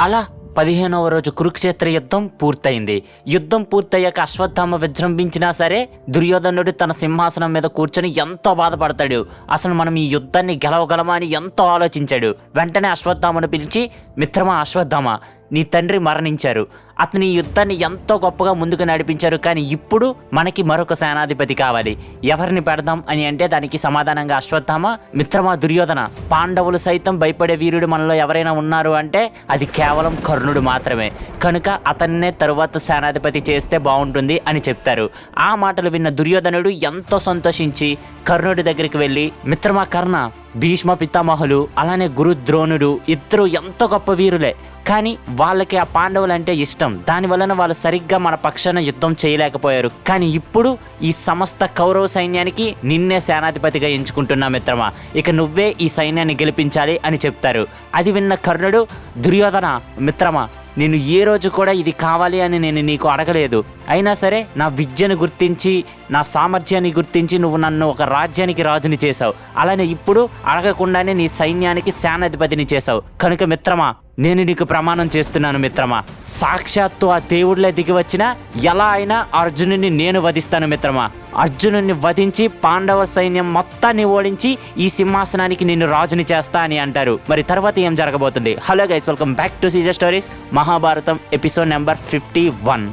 అలా పదిహేనవ రోజు కురుక్షేత్ర యుద్ధం పూర్తయింది. యుద్ధం పూర్తయ్యాక అశ్వత్థామ విజృంభించినా సరే దుర్యోధనుడు తన సింహాసనం మీద కూర్చొని ఎంతో బాధపడతాడు. అసలు మనం ఈ యుద్ధాన్ని గెలవగలమా అని ఎంతో ఆలోచించాడు. వెంటనే అశ్వత్థామను పిలిచి మిత్రమా అశ్వత్థామ నీ తండ్రి మరణించారు. అతని యుద్ధాన్ని ఎంతో గొప్పగా ముందుకు నడిపించారు. కానీ ఇప్పుడు మనకి మరొక సేనాధిపతి కావాలి. ఎవరిని పెడదాం అని అంటే దానికి సమాధానంగా అశ్వత్థామ మిత్రమా దుర్యోధన పాండవులు సైతం భయపడే వీరుడు మనలో ఎవరైనా ఉన్నారు అంటే అది కేవలం కర్ణుడు మాత్రమే. కనుక అతన్నే తరువాత సేనాధిపతి చేస్తే బాగుంటుంది అని చెప్తారు. ఆ మాటలు విన్న దుర్యోధనుడు ఎంతో సంతోషించి కర్ణుడి దగ్గరికి వెళ్ళి మిత్రమా కర్ణ భీష్మ పితామహులు అలానే గురు ద్రోణుడు ఇద్దరు ఎంతో గొప్ప వీరులే. కానీ వాళ్ళకి ఆ పాండవులు అంటే ఇష్టం. దాని వలన వాళ్ళు సరిగ్గా మన పక్షాన యుద్ధం చేయలేకపోయారు. కానీ ఇప్పుడు ఈ సమస్త కౌరవ సైన్యానికి నిన్నే సేనాధిపతిగా ఎంచుకుంటున్నా మిత్రమా. ఇక నువ్వే ఈ సైన్యాన్ని గెలిపించాలి అని చెప్తారు. అది విన్న కర్ణుడు దుర్యోధన మిత్రమా నేను ఏ రోజు కూడా ఇది కావాలి అని నేను నీకు అడగలేదు. అయినా సరే నా విద్యను గుర్తించి నా సామర్థ్యాన్ని గుర్తించి నువ్వు నన్ను ఒక రాజ్యానికి రాజుని చేశావు. అలానే ఇప్పుడు అడగకుండానే నీ సైన్యానికి సేనాధిపతిని చేశావు. కనుక మిత్రమా నేను నీకు ప్రమాణం చేస్తున్నాను మిత్రమా. సాక్షాత్తు ఆ దేవుళ్ళే దిగి వచ్చినా ఎలా అయినా అర్జునుని నేను వధిస్తాను మిత్రమా. అర్జునుని వధించి పాండవ సైన్యం మొత్తాన్ని ఓడించి ఈ సింహాసనానికి నిన్ను రాజుని చేస్తా అని అంటారు. మరి తర్వాత ఏం జరగబోతుంది? Hello guys welcome back to Caesar stories Mahabharatam episode number fifty one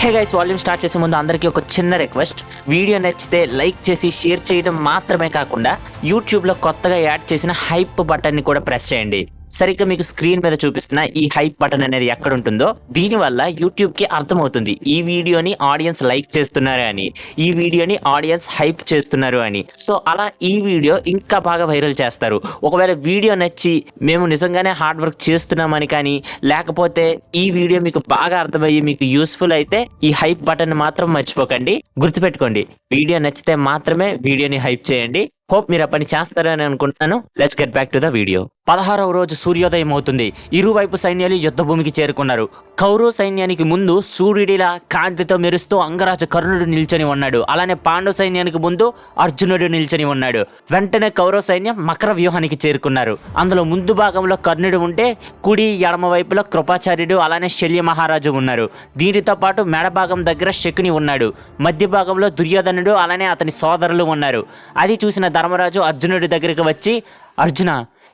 hey guys volume start చేసే ముందు అందరికీ ఒక చిన్న రిక్వెస్ట్ వీడియో నచ్చితే లైక్ చేసి షేర్ చేయడం మాత్రమే కాకుండా యూట్యూబ్లో కొత్తగా యాడ్ చేసిన హైప్ బటన్ని కూడా ప్రెస్ చేయండి. సరిగ్గా మీకు స్క్రీన్ మీద చూపిస్తున్న ఈ హైప్ బటన్ అనేది ఎక్కడ ఉంటుందో దీనివల్ల యూట్యూబ్కి అర్థమవుతుంది. ఈ వీడియోని ఆడియన్స్ లైక్ చేస్తున్నారు అని ఈ వీడియోని ఆడియన్స్ హైప్ చేస్తున్నారు అని. సో అలా ఈ వీడియో ఇంకా బాగా వైరల్ చేస్తారు. ఒకవేళ వీడియో నచ్చి మేము నిజంగానే హార్డ్ వర్క్ చేస్తున్నామని కానీ లేకపోతే ఈ వీడియో మీకు బాగా అర్థమయ్యి మీకు యూస్ఫుల్ అయితే ఈ హైప్ బటన్ మాత్రం మర్చిపోకండి. గుర్తుపెట్టుకోండి వీడియో నచ్చితే మాత్రమే వీడియోని హైప్ చేయండి. హోప్ మీరు ఆ పని చేస్తారని అనుకుంటున్నాను. Let's get back to the video. పదహారవ రోజు సూర్యోదయం అవుతుంది. ఇరువైపు సైన్యాలు యుద్ధభూమికి చేరుకున్నారు. కౌరవ సైన్యానికి ముందు సూర్యుడిలా కాంతితో మెరుస్తూ అంగరాజ కర్ణుడు నిల్చొని ఉన్నాడు. అలానే పాండవ సైన్యానికి ముందు అర్జునుడు నిల్చొని ఉన్నాడు. వెంటనే కౌరవ సైన్యం మకర వ్యూహానికి చేరుకున్నారు. అందులో ముందు భాగంలో కర్ణుడు ఉంటే కుడి ఎడమ వైపులో కృపాచార్యుడు అలానే శల్య మహారాజు ఉన్నారు. దీనితో పాటు మెడభాగం దగ్గర శకుని ఉన్నాడు. మధ్య భాగంలో దుర్యోధనుడు అలానే అతని సోదరులు ఉన్నారు. అది చూసిన ధర్మరాజు అర్జునుడి దగ్గరికి వచ్చి అర్జున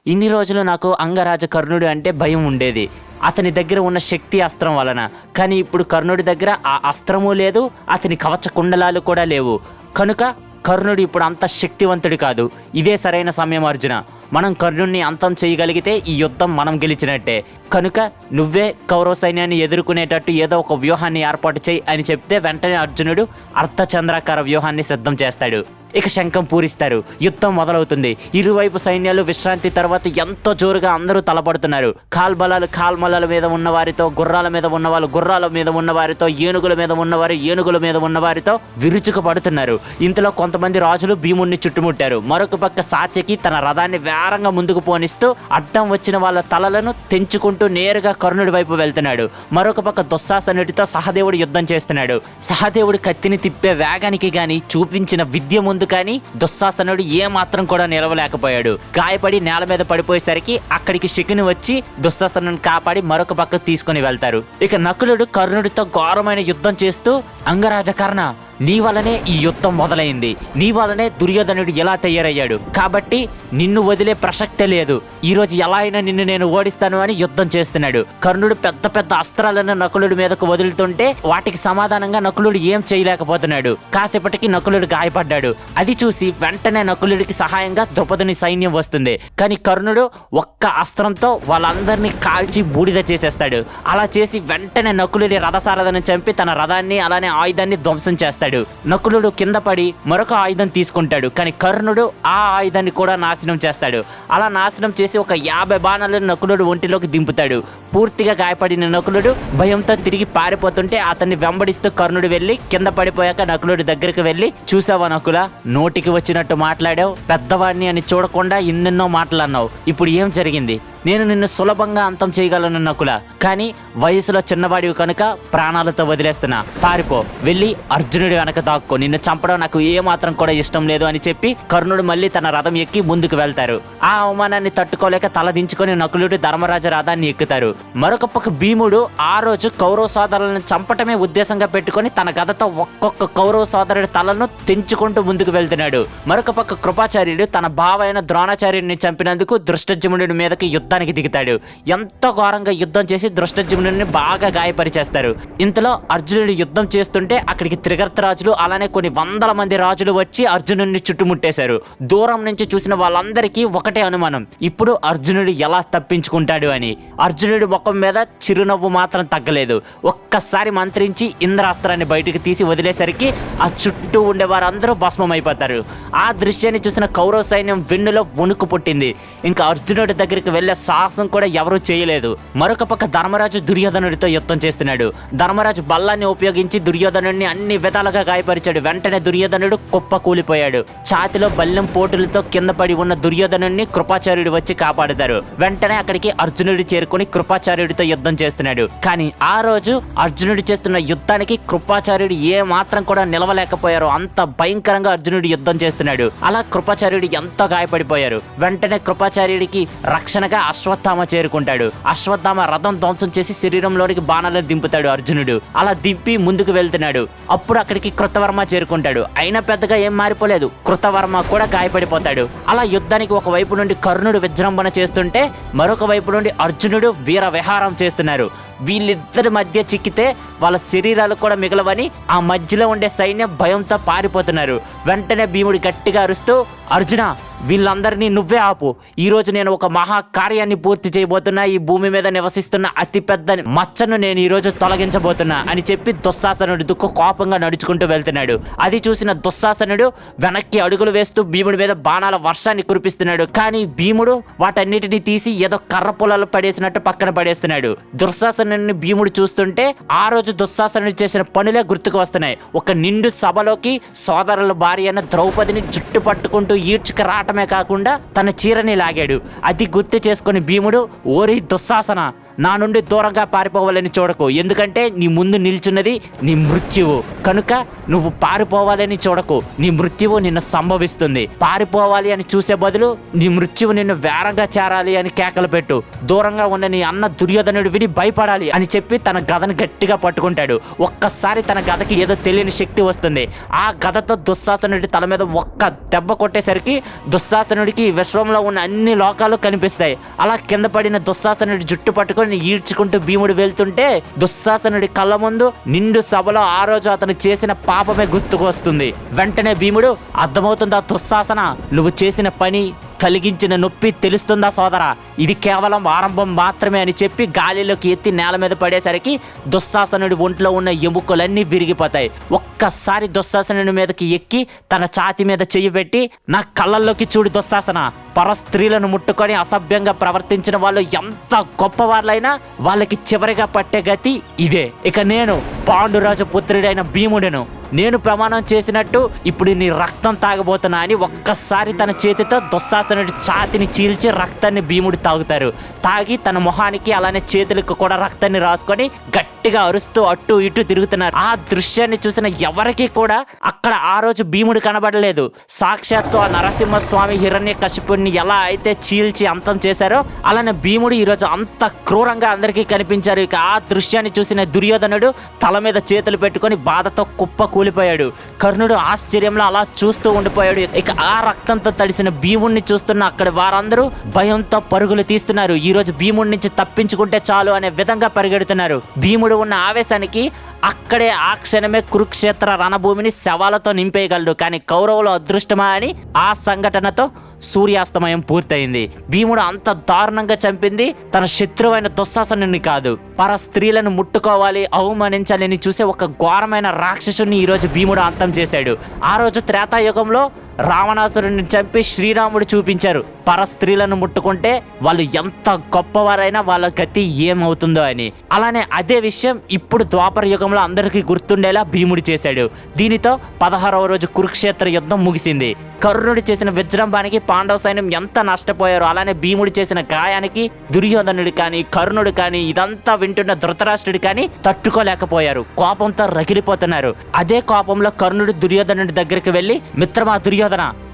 ఇన్ని రోజులు నాకు అంగరాజ కర్ణుడు అంటే భయం ఉండేది. అతని దగ్గర ఉన్న శక్తి అస్త్రం వలన. కానీ ఇప్పుడు కర్ణుడి దగ్గర ఆ అస్త్రము లేదు అతని కవచ కుండలాలు కూడా లేవు. కనుక కర్ణుడు ఇప్పుడు అంత శక్తివంతుడు కాదు. ఇదే సరైన సమయం అర్జున. మనం కర్ణుడిని అంతం చేయగలిగితే ఈ యుద్ధం మనం గెలిచినట్టే. కనుక నువ్వే కౌరవ సైన్యాన్ని ఎదుర్కొనేటట్టు ఏదో ఒక వ్యూహాన్ని ఏర్పాటు చేయి అని చెప్తే వెంటనే అర్జునుడు అర్ధచంద్రాకార వ్యూహాన్ని సిద్ధం చేస్తాడు. ఇక శంఖం పూరిస్తారు. యుద్ధం మొదలవుతుంది. ఇరువైపు సైన్యాలు విశ్రాంతి తర్వాత ఎంతో జోరుగా అందరూ తలపడుతున్నారు. కాల్బలాలు కాల్మలాల మీద ఉన్న వారితో గుర్రాల మీద ఉన్న వాళ్ళు గుర్రాల మీద ఉన్న వారితో ఏనుగుల మీద ఉన్నవారు ఏనుగుల మీద ఉన్న వారితో విరుచుకు పడుతున్నారు ఇంతలో కొంతమంది రాజులు భీముణ్ణి చుట్టుముట్టారు. మరొక పక్క సాత్యకి తన రథాన్ని వేరంగా ముందుకు పోనిస్తూ అడ్డం వచ్చిన వాళ్ళ తలలను తెంచుకుంటూ నేరుగా కర్ణుడి వైపు వెళ్తున్నాడు. మరొక పక్క దుస్సాసనుడితో సహదేవుడు యుద్ధం చేస్తున్నాడు. సహదేవుడి కత్తిని తిప్పే వేగానికి గాని చూపించిన విద్య ముందు కానీ దుస్సాసనుడు ఏ మాత్రం కూడా నిలవలేకపోయాడు. గాయపడి నేల మీద పడిపోయేసరికి అక్కడికి శకుని వచ్చి దుస్సాసనుని కాపాడి మరొక పక్కకు తీసుకుని వెళ్తారు. ఇక నకులుడు కర్ణుడితో ఘోరమైన యుద్ధం చేస్తూ అంగరాజకారణ నీ వలనే ఈ యుద్ధం మొదలైంది. నీ వలనే దుర్యోధనుడు ఎలా తయారయ్యాడు. కాబట్టి నిన్ను వదిలే ప్రసక్తే లేదు. ఈరోజు ఎలా అయినా నిన్ను నేను ఓడిస్తాను అని యుద్ధం చేస్తున్నాడు. కర్ణుడు పెద్ద పెద్ద అస్త్రాలను నకులుడి మీదకు వదులుతుంటే వాటికి సమాధానంగా నకులుడు ఏం చేయలేకపోతున్నాడు. కాసేపటికి నకులుడు గాయపడ్డాడు. అది చూసి వెంటనే నకులుడికి సహాయంగా ద్రుపదుని సైన్యం వస్తుంది. కానీ కర్ణుడు ఒక్క అస్త్రంతో వాళ్ళందరినీ కాల్చి బూడిద చేసేస్తాడు. అలా చేసి వెంటనే నకులుడి రథసారథను చంపి తన రథాన్ని అలానే ఆయుధాన్ని ధ్వంసం చేస్తాడు. నకులుడు కింద పడి మరొక ఆయుధం తీసుకుంటాడు. కానీ కర్ణుడు ఆ ఆయుధాన్ని కూడా నాశనం చేస్తాడు. అలా నాశనం చేసి ఒక యాభై బాణాలను నకులుడు ఒంటిలోకి దింపుతాడు. పూర్తిగా గాయపడిన నకులుడు భయంతో తిరిగి పారిపోతుంటే అతన్ని వెంబడిస్తూ కర్ణుడు వెళ్ళి కింద పడిపోయాక నకులుడి దగ్గరికి వెళ్ళి చూసావా నకుల నోటికి వచ్చినట్టు మాట్లాడావు. పెద్దవాడిని అని చూడకుండా ఎన్నెన్నో మాటలు అన్నావు ఇప్పుడు ఏం జరిగింది? నేను నిన్ను సులభంగా అంతం చేయగలను నకుల కానీ వయసులో చిన్నవాడివి కనుక ప్రాణాలతో వదిలేస్తున్నా. పారిపో వెళ్ళి అర్జునుడి వెనక దాక్కో. నిన్ను చంపడం నాకు ఏమాత్రం కూడా ఇష్టం లేదు అని చెప్పి కర్ణుడు మళ్ళీ తన రథం ఎక్కి ముందుకు వెళ్తారు. ఆ అవమానాన్ని తట్టుకోలేక తలదించుకొని నకులుడు ధర్మరాజ రథాన్ని ఎక్కుతారు. మరొక పక్క భీముడు ఆ రోజు కౌరవ సోదరులను చంపటమే ఉద్దేశంగా పెట్టుకొని తన గదతో ఒక్కొక్క కౌరవ సోదరుడి తలను తెంచుకుంటూ ముందుకు వెళ్తున్నాడు. మరొక పక్క కృపాచార్యుడు తన బావ అయిన ద్రోణాచార్యుడిని చంపినందుకు దృష్టజమునుడి మీదకి యుద్ధానికి దిగుతాడు. ఎంతో ఘోరంగా యుద్ధం చేసి దృష్టజమునుడిని బాగా గాయపరిచేస్తారు. ఇంతలో అర్జునుడు యుద్ధం చేస్తుంటే అక్కడికి త్రిగర్త రాజులు అలానే కొన్ని వందల మంది రాజులు వచ్చి అర్జునుడిని చుట్టుముట్టేశారు. దూరం నుంచి చూసిన వాళ్ళందరికీ ఒకటే అనుమానం. ఇప్పుడు అర్జునుడు ఎలా తప్పించుకుంటాడు అని. అర్జునుడి ముఖం మీద చిరునవ్వు మాత్రం తగ్గలేదు. ఒక్కసారి మంత్రించి ఇంద్రాస్త్రాన్ని బయటకు తీసి వదిలేసరికి ఆ చుట్టూ ఉండే వారందరూ భస్మమైపోతారు. ఆ దృశ్యాన్ని చూసిన కౌరవ సైన్యం వెన్నులో వణుకు పుట్టింది. ఇంకా అర్జునుడి దగ్గరికి వెళ్ళే సాహసం కూడా ఎవరూ చేయలేదు. మరొక పక్క ధర్మరాజు దుర్యోధనుడితో యుద్ధం చేస్తున్నాడు. ధర్మరాజు బల్లాన్ని ఉపయోగించి దుర్యోధనుడిని అన్ని విధాలుగా గాయపరిచాడు. వెంటనే దుర్యోధనుడు కుప్ప కూలిపోయాడు. ఛాతిలో బల్లెం పోటులతో కింద పడి ఉన్న దుర్యోధనుడిని కృపాచార్యుడు వచ్చి కాపాడుతారు. వెంటనే అక్కడికి అర్జునుడు చేరుకొని కృపాచార్యుడితో యుద్ధం చేస్తున్నాడు. కానీ ఆ రోజు అర్జునుడు చేస్తున్న యుద్ధానికి కృపాచార్యుడు ఏ మాత్రం కూడా నిలవలేకపోయారు. అంత భయంకరంగా అర్జునుడు యుద్ధం చేస్తున్నాడు. అలా కృపాచార్యుడు ఎంతో గాయపడిపోయారు. వెంటనే కృపాచార్యుడికి రక్షణగా అశ్వత్థామ చేరుకుంటాడు. అశ్వత్థామ రథం ధ్వంసం చేసి శరీరంలోనికి బాణాలను దింపుతాడు అర్జునుడు. అలా దింపి ముందుకు వెళ్తున్నాడు. అప్పుడు అక్కడికి కృతవర్మ చేరుకుంటాడు. అయినా పెద్దగా ఏం మారిపోలేదు. కృతవర్మ కూడా గాయపడిపోతాడు. అలా యుద్ధానికి ఒక వైపు నుండి కర్ణుడు విజృంభణ చేస్తుంటే మరొక వైపు నుండి అర్జునుడు వీర విహారం చేస్తున్నారు. వీళ్ళిద్దరి మధ్య చిక్కితే వాళ్ళ శరీరాలు కూడా మిగలవని ఆ మధ్యలో ఉండే సైన్యం భయంతో పారిపోతున్నారు. వెంటనే భీముడు గట్టిగా అరుస్తూ అర్జున వీళ్ళందరినీ నువ్వే ఆపు. ఈరోజు నేను ఒక మహా కార్యాన్ని పూర్తి చేయబోతున్నా. ఈ భూమి మీద నివసిస్తున్న అతిపెద్ద మచ్చను నేను ఈ రోజు తొలగించబోతున్నా అని చెప్పి దుస్సాసనుడు దుఃఖ కోపంగా నడుచుకుంటూ వెళ్తున్నాడు. అది చూసిన దుస్సాసనుడు వెనక్కి అడుగులు వేస్తూ భీముడి మీద బాణాల వర్షాన్ని కురిపిస్తున్నాడు. కానీ భీముడు వాటన్నిటిని తీసి ఏదో కర్ర పొలాలు పడేసినట్టు పక్కన పడేస్తున్నాడు. దుస్సాసనుడిని భీముడు చూస్తుంటే ఆ రోజు దుస్సాసనుడు చేసిన పనులే గుర్తుకు వస్తున్నాయి. ఒక నిండు సభలోకి సోదరుల భార్య అయిన ద్రౌపదిని జుట్టు పట్టుకుంటూ ఈడ్చుకు రావటమే కాకుండా తన చీరని లాగాడు. అది గుర్తు చేసుకుని భీముడు ఓరి దుస్సాసన నా నుండి దూరంగా పారిపోవాలని చూడకు. ఎందుకంటే నీ ముందు నిల్చున్నది నీ మృత్యువు. కనుక నువ్వు పారిపోవాలని చూడకు. నీ మృత్యువు నిన్ను సంభవిస్తుంది. పారిపోవాలి అని చూసే బదులు నీ మృత్యువు నిన్ను వేరంగా చేరాలి అని కేకలు పెట్టు. దూరంగా ఉన్న నీ అన్న దుర్యోధనుడు విని భయపడాలి అని చెప్పి తన గదను గట్టిగా పట్టుకుంటాడు. ఒక్కసారి తన గదకి ఏదో తెలియని శక్తి వస్తుంది. ఆ గదతో దుశ్శాసనుడి తల మీద ఒక్క దెబ్బ కొట్టేసరికి దుశ్శాసనుడికి విశ్వంలో ఉన్న అన్ని లోకాలు కనిపిస్తాయి. అలా కింద పడిన దుశ్శాసనుడి జుట్టు పట్టుకుని ఈడ్చుకుంటూ భీముడు వెళ్తుంటే దుశ్శాసనుడి కళ్ళ ముందు నిండు సభలో ఆ రోజు అతను చేసిన పాపమే గుర్తుకు వస్తుంది వెంటనే భీముడు అర్థమవుతుందా దుశ్శాసన? నువ్వు చేసిన పని కలిగించిన నొప్పి తెలుస్తుందా సోదరా? ఇది కేవలం ఆరంభం మాత్రమే అని చెప్పి గాలిలోకి ఎత్తి నేల మీద పడేసరికి దుశ్శాసనుడి ఒంట్లో ఉన్న ఎముకలన్నీ విరిగిపోతాయి. ఒక్కసారి దుశ్శాసనుడి మీదకి ఎక్కి తన ఛాతి మీద చెయ్యి పెట్టి నా కళ్ళల్లోకి చూడు దుశ్శాసన. పర స్త్రీలను ముట్టుకొని అసభ్యంగా ప్రవర్తించిన వాళ్ళు ఎంత గొప్ప వాళ్ళైనా వాళ్ళకి చివరిగా పట్టే గతి ఇదే. ఇక నేను పాండురాజు పుత్రుడైన భీముడను. నేను ప్రమాణం చేసినట్టు ఇప్పుడు నీ రక్తం తాగబోతున్నా అని ఒక్కసారి తన చేతితో దుస్సాసనుడి ఛాతిని చీల్చి రక్తాన్ని భీముడు తాగుతారు. తాగి తన మొహానికి అలానే చేతులకు కూడా రక్తాన్ని రాసుకొని గట్టిగా అరుస్తూ అటు ఇటు తిరుగుతున్నారు. ఆ దృశ్యాన్ని చూసిన ఎవరికి కూడా అక్కడ ఆ రోజు భీముడు కనబడలేదు. సాక్షాత్తు ఆ నరసింహస్వామి హిరణ్య కశిపుణ్ణి ఎలా అయితే చీల్చి అంతం చేశారో అలానే భీముడు ఈరోజు అంత క్రూరంగా అందరికీ కనిపించారు. ఇక ఆ దృశ్యాన్ని చూసిన దుర్యోధనుడు తల మీద చేతులు పెట్టుకొని బాధతో కుప్ప కూలిపోయాడు. కర్ణుడు ఆశ్చర్యంలో అలా చూస్తూ ఉండిపోయాడు. ఇక ఆ రక్తంతో తడిసిన భీముడిని చూస్తున్న అక్కడ వారందరూ భయంతో పరుగులు తీస్తున్నారు. ఈ రోజు భీముడి నుంచి తప్పించుకుంటే చాలు అనే విధంగా పరిగెడుతున్నారు. భీముడు ఉన్న ఆవేశానికి అక్కడే ఆ క్షణమే కురుక్షేత్ర రణభూమిని శవాలతో నింపేయగలడు. కానీ కౌరవుల అదృష్టమా అని ఆ సంఘటనతో సూర్యాస్తమయం పూర్తయింది. భీముడు అంత దారుణంగా చంపింది తన శత్రువైన దుస్సాసనుని కాదు. పర స్త్రీలను ముట్టుకోవాలి అవమానించాలని చూసే ఒక ఘోరమైన రాక్షసుని ఈరోజు భీముడు అంతం చేశాడు. ఆ రోజు త్రేతాయుగంలో రావణాసురుడిని చంపి శ్రీరాముడు చూపించారు. పరస్త్రీలను ముట్టుకుంటే వాళ్ళు ఎంత గొప్పవారైనా వాళ్ళ గతి ఏమవుతుందో అని. అలానే అదే విషయం ఇప్పుడు ద్వాపర యుగంలో అందరికీ గుర్తుండేలా భీముడు చేశాడు. దీనితో పదహారవ రోజు కురుక్షేత్ర యుద్ధం ముగిసింది. కర్ణుడు చేసిన విజృంభానికి పాండవ సైన్యం ఎంత నష్టపోయారో అలానే భీముడు చేసిన గాయానికి దుర్యోధనుడు కానీ కర్ణుడు కానీ ఇదంతా వింటున్న ధృతరాష్ట్రుడు కానీ తట్టుకోలేకపోయారు. కోపంతో రగిలిపోతున్నారు. అదే కోపంలో కర్ణుడు దుర్యోధనుడి దగ్గరికి వెళ్ళి మిత్రమా దుర్యోధన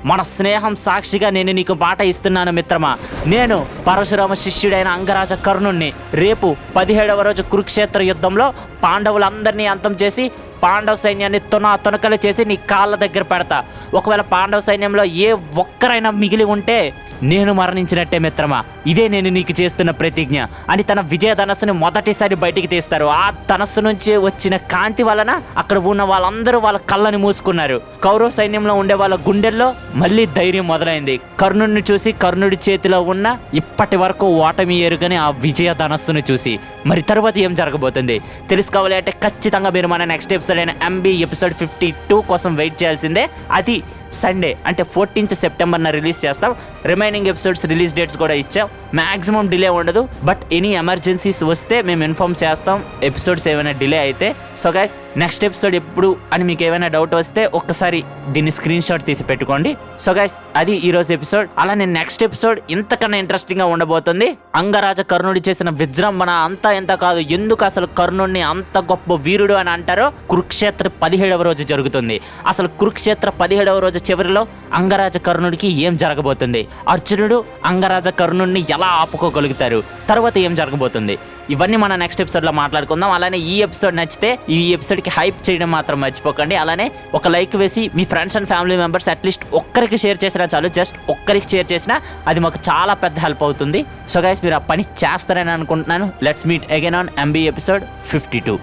మన స్నేహం సాక్షిగా నేను నీకు మాట ఇస్తున్నాను మిత్రమా. నేను పరశురామ శిష్యుడైన అంగరాజ కర్ణుణ్ణి రేపు పదిహేడవ రోజు కురుక్షేత్ర యుద్ధంలో పాండవులందరినీ అంతం చేసి పాండవ సైన్యాన్ని తున తునకలు చేసి నీ కాళ్ళ దగ్గర పెడతా. ఒకవేళ పాండవ సైన్యంలో ఏ ఒక్కరైనా మిగిలి ఉంటే నేను మరణించినట్టే మిత్రమా ఇదే నేను నీకు చేస్తున్న ప్రతిజ్ఞ అని తన విజయ ధనస్సుని మొదటిసారి బయటికి తీస్తారు. ఆ ధనస్సు నుంచి వచ్చిన కాంతి వలన అక్కడ ఉన్న వాళ్ళందరూ వాళ్ళ కళ్ళని మూసుకున్నారు. కౌరవ సైన్యంలో ఉండే వాళ్ళ గుండెల్లో మళ్ళీ ధైర్యం మొదలైంది. కర్ణుడిని చూసి కర్ణుడి చేతిలో ఉన్న ఇప్పటి వరకు ఓటమి ఎరుగని ఆ విజయ ధనస్సును చూసి మరి తర్వాత ఏం జరగబోతుంది? తెలుసుకోవాలి అంటే ఖచ్చితంగా మీరు మన నెక్స్ట్ ఎపిసోడ్ అయిన ఎంబీ ఎపిసోడ్ ఫిఫ్టీ టూ కోసం వెయిట్ చేయాల్సిందే. అది సండే అంటే ఫోర్టీన్త్ సెప్టెంబర్న రిలీజ్ చేస్తాం. Remain remaining episodes release dates కూడా ఇచ్చాం. మ్యాక్సిమం డిలే ఉండదు. బట్ ఎనీ ఎమర్జెన్సీస్ వస్తే మేము ఇన్ఫామ్ చేస్తాం. ఎపిసోడ్స్ ఏమైనా డిలే అయితే. సో గైస్ నెక్స్ట్ ఎపిసోడ్ ఎప్పుడు అని మీకు ఏమైనా డౌట్ వస్తే ఒక్కసారి దీన్ని స్క్రీన్ షాట్ తీసి పెట్టుకోండి. సో గైస్ అది ఈ రోజు ఎపిసోడ్ అలానే నెక్స్ట్ ఎపిసోడ్ ఇంతకన్నా ఇంట్రెస్టింగ్గా ఉండబోతుంది. అంగరాజ కర్ణుడి చేసిన విజృంభణ అంతా ఎంత కాదు ఎందుకు అసలు కర్ణుడిని అంత గొప్ప వీరుడు అని అంటారో కురుక్షేత్ర పదిహేడవ రోజు జరుగుతుంది. అసలు కురుక్షేత్ర పదిహేడవ రోజు చివరిలో అంగరాజ కర్ణుడికి ఏం జరగబోతుంది? అర్జునుడు అంగరాజ కర్ణుడిని ఎలా ఆపుకోగలుగుతారు? తర్వాత ఏం జరగబోతుంది? ఇవన్నీ మన నెక్స్ట్ ఎపిసోడ్లో మాట్లాడుకుందాం. అలానే ఈ ఎపిసోడ్ నచ్చితే ఈ ఎపిసోడ్కి హైప్ చేయడం మాత్రం మర్చిపోకండి. అలానే ఒక లైక్ వేసి మీ friends and family members at least ఒక్కరికి షేర్ చేసినా చాలు. జస్ట్ ఒక్కరికి షేర్ చేసినా అది మాకు చాలా పెద్ద హెల్ప్ అవుతుంది. సో గైస్ మీరు ఆ పని చేస్తారని అనుకుంటున్నాను. Let's meet again on MB episode fifty two.